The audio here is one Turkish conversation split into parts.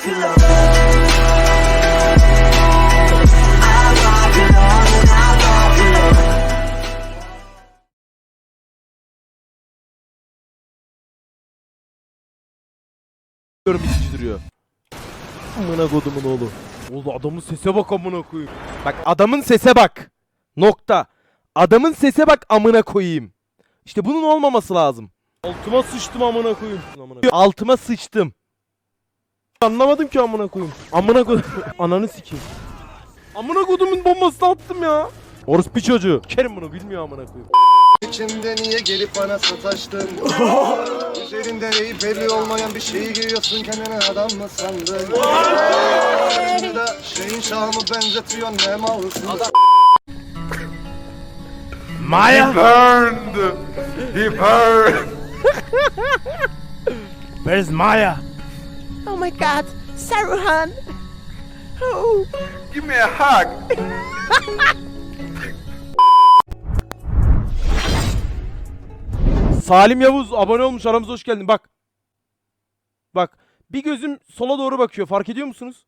rock alone. I rock alone and I rock alone. Diyorum bitici duruyor. Amına kodumun oğlu. Oğlum adamın sese bak amına koyayım. Bak adamın sese bak. Nokta. Adamın sese bak amına koyayım. İşte bunun olmaması lazım. Altıma sıçtım. Amına koyayım. Altıma sıçtım. Anlamadım ki amına koyayım. Amına kodum. Ananı sikeyim. Amına kodumun bombasını attım ya. Orospu çocuğu. Kerim bunu bilmiyor amına koyayım. İçimde niye gelip bana sataştın? Üzerinde eğip belli olmayan bir şeyi giyiyorsun kendine adam mı sandın? Şimdi de şeyin şahımı benzetiyor ne malsın? Maya. burned. He burned. Where's Maya? Oh my god, Saruhan! Oh, Give me a hug. Salim Yavuz abone olmuş aramıza hoş geldin bak. Bak bir gözüm sola doğru bakıyor fark ediyor musunuz?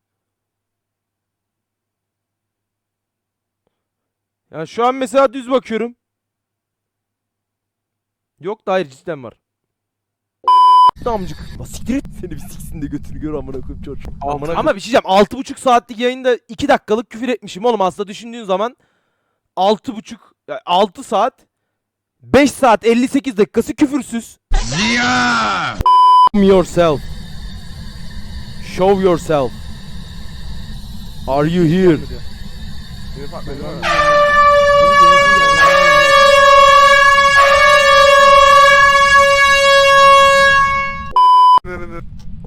Yani şu an mesela düz bakıyorum. Yok da hayır cidden var. Damcık. Siktir et. Seni bir siksin de götünü gör amına koyayım çocuk. Amına Ama bir şey diyeceğim. 6,5 saatlik yayında 2 dakikalık küfür etmişim oğlum aslında düşündüğün zaman 6,5 yani 6 saat 5 saat 58 dakikası küfürsüz. Ziya! yourself. Show yourself. Are you here?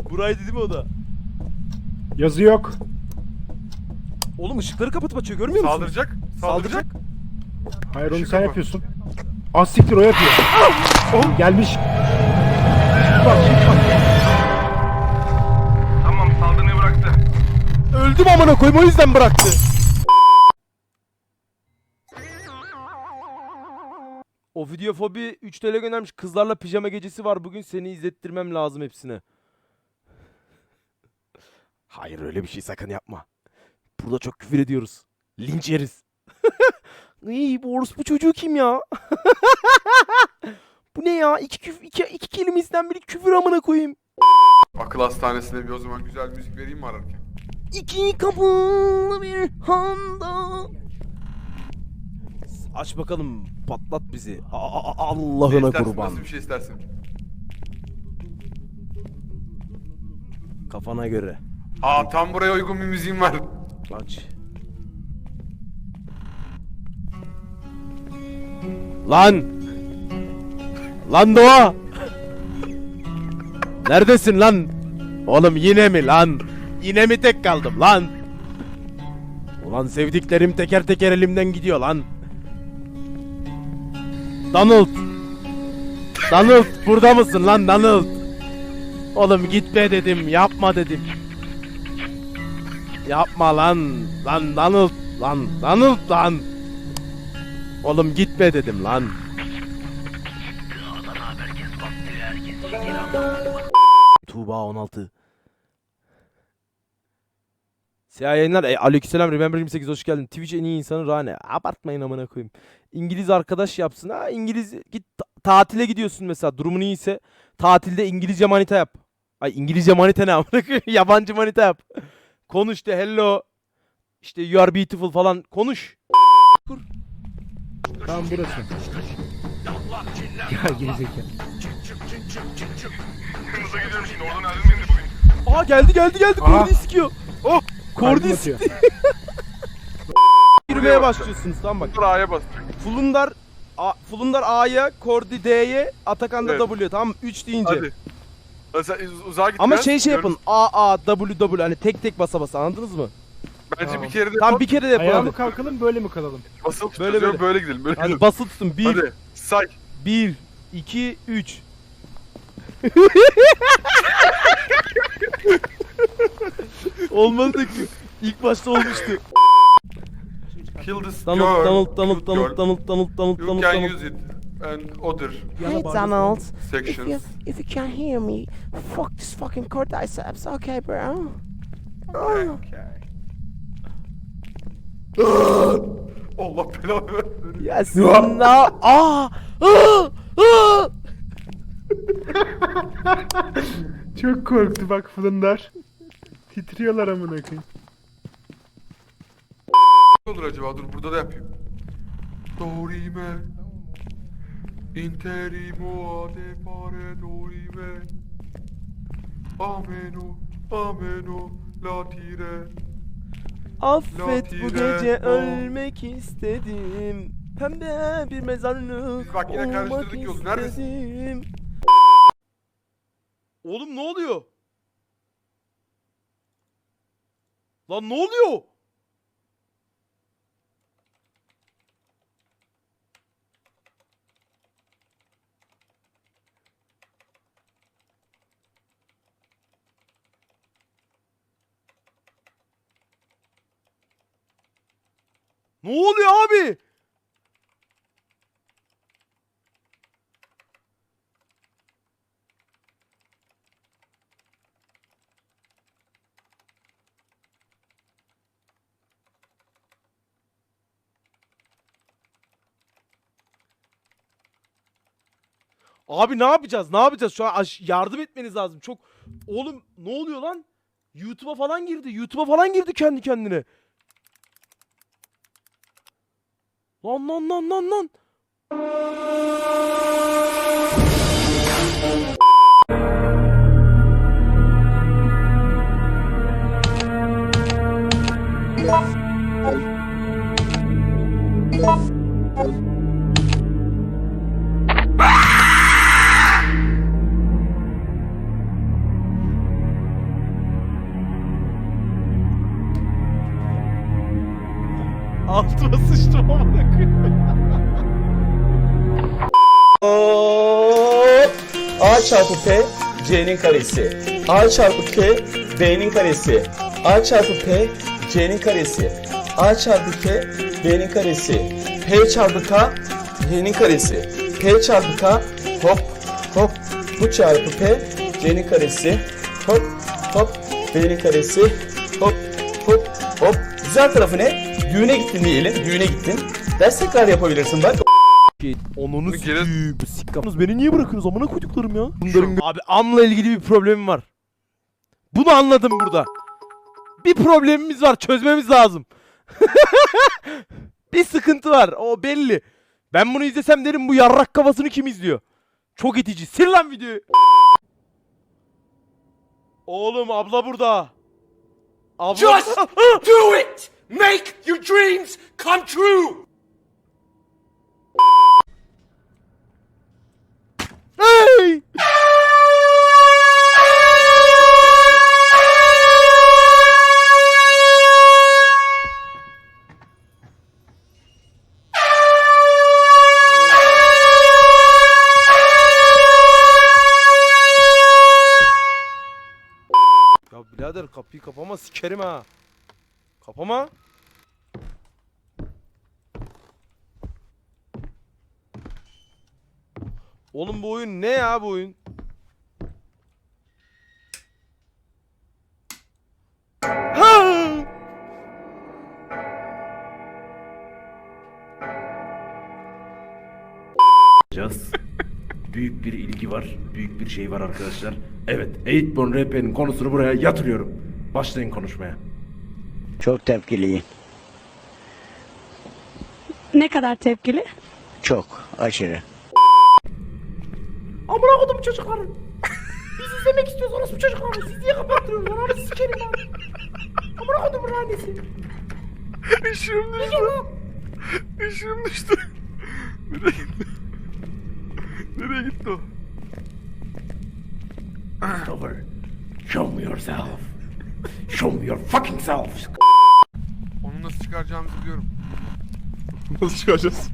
Buraydı değil mi o da? Yazı yok. Oğlum ışıkları kapatıp açıyor görmüyor musun? Saldıracak. Saldıracak. Hayır onu sen yapıyorsun. Az siktir o yapıyor. Oğlum gelmiş. Bak şimdi bak. Tamam saldırmayı bıraktı. Öldüm amına koyayım o yüzden bıraktı. O videofobi 3 TL göndermiş. Kızlarla pijama gecesi var bugün. Seni izlettirmem lazım hepsine. Hayır öyle bir şey sakın yapma. Burada çok küfür ediyoruz. Linç yeriz. Iy, bu orospu çocuğu kim ya? bu ne ya? İki, küf iki, iki kelimesinden biri küfür amına koyayım. Akıl hastanesine bir o zaman güzel müzik vereyim mi ararken? İki kapılı bir handa. Aç bakalım patlat bizi. A- a- Ne Allah'ına istersin, kurban. Nasıl bir şey istersin? Kafana göre. Aa tam buraya uygun bir müziğim var. Aç. Lan! Lan Doğa! Neredesin lan? Oğlum yine mi lan? Yine mi tek kaldım lan? Ulan sevdiklerim teker teker elimden gidiyor lan. Donald! Donald burada mısın lan Donald? Oğlum gitme dedim, yapma dedim. Yapma lan. Lan Donald. Lan Donald lan. Oğlum gitme dedim lan. Tuğba 16. Siyah yayınlar. E, aleykümselam Remember 28 hoş geldin. Twitch en iyi insanı Rane. Abartmayın amına koyayım. İngiliz arkadaş yapsın. Ha İngiliz git ta- tatile gidiyorsun mesela. Durumun iyiyse tatilde İngilizce manita yap. Ay İngilizce manita ne amına koyayım? Yabancı manita yap. Konuş de hello. İşte you are beautiful falan konuş. Tamam burası. Ya gerizekalı. Hızla gidiyorum şimdi oradan ayrılmayayım da bugün. Aa geldi geldi geldi. Aa. Kordi sikiyor. Oh. Kordi Kalbim sikiyor. atıyor. Yürümeye başlıyorsunuz tamam bak. Dur A'ya bas. Fulundar A, Fulundar A'ya, Kordi D'ye, Atakan da Evet. W'ye tamam mı? 3 deyince. Hadi. Uzağa git Ama şey şey yapın. A A W W hani tek tek basa basa anladınız mı? Bence Tamam. bir kere de Tamam bir kere de yapın Ayağa hadi. mı kalkalım böyle mi kalalım? basılı Böyle böyle, böyle. böyle. böyle gidelim. Böyle Hadi gidelim. basılı tutun. 1 Hadi say. 1 2 3 Olmadı ki. İlk başta olmuştu. Kill this Donald, girl. Donald, Donald, Donald. Donald, Donald, Donald, You Donald, can Donald. use it and other hey Donald. If you sections. if you can't hear me, fuck this fucking cordyceps, okay, bro? Okay, okay. Allah belanı versin. Sen na... Aa! Aa! Aa! Çok korktu bak fırınlar. Titriyorlar amına koyayım. Ne olur acaba? Dur burada da yapayım. Dorime. Interimo ade pare dorime. Ameno, ameno, latire. Affet bu gece o. ölmek istedim. Pembe bir mezarlık Biz bak yine olmak karıştırdık yolu. Neredesin? istedim. Oğlum ne oluyor? Lan ne oluyor? Ne oluyor abi? Abi ne yapacağız? Ne yapacağız? Şu an yardım etmeniz lazım. Çok oğlum ne oluyor lan? YouTube'a falan girdi. YouTube'a falan girdi kendi kendine. Lan lan lan lan lan. P C'nin karesi. A çarpı K B'nin karesi. A çarpı P C'nin karesi. A çarpı K B'nin karesi. P çarpı K Y'nin karesi. P çarpı K hop hop bu çarpı P C'nin karesi. Hop hop B'nin karesi. Hop hop hop. Güzel tarafı ne? Düğüne gittin diyelim. Düğüne gittin. Ders tekrar yapabilirsin bak. Onunu Bir kere- sikiyim. Beni niye bırakıyorsunuz amına koyduklarım ya? Bunların Abi amla ilgili bir problemim var. Bunu anladım burada. Bir problemimiz var çözmemiz lazım. bir sıkıntı var o belli. Ben bunu izlesem derim bu yarrak kafasını kim izliyor? Çok itici. Sil lan videoyu. Oğlum abla burada. Abla Just do it! Make your dreams come true! Hey! Ya birader kapıyı kapama sikerim ha. Kapama. Oğlum bu oyun ne ya bu oyun? Ha! yapacağız. büyük bir ilgi var, büyük bir şey var arkadaşlar. Evet, 8born RP'nin konusunu buraya yatırıyorum. Başlayın konuşmaya. Çok tepkiliyim. Ne kadar tepkili? Çok aşırı. Amına kodum çocukları. Biz izlemek istiyoruz orası bu çocukları. Siz niye kapattırıyorsunuz? Ananı sikerim abi. Amına kodum annesi. İşim düştü. İşim düştü. Nereye gitti? Nereye gitti o? Over. Show me yourself. Show me your fucking self. Onu nasıl çıkaracağımızı biliyorum. Nasıl çıkacağız?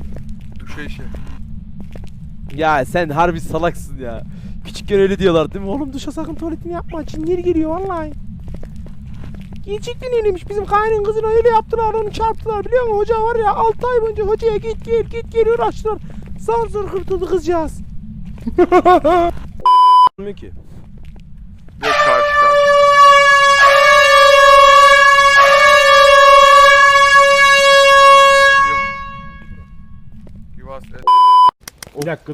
Şey şey. Ya sen harbi salaksın ya. Küçükken öyle diyorlar değil mi? Oğlum duşa sakın tuvaletini yapma. Cinler geliyor vallahi. Gerçekten öyleymiş. Bizim kaynın kızına öyle yaptılar onu çarptılar biliyor musun? Hoca var ya 6 ay boyunca hocaya git gel git gel uğraştılar. Zar zor kurtuldu kızcağız. Ki? Yok karşı karşı. bas. et. Bir dakika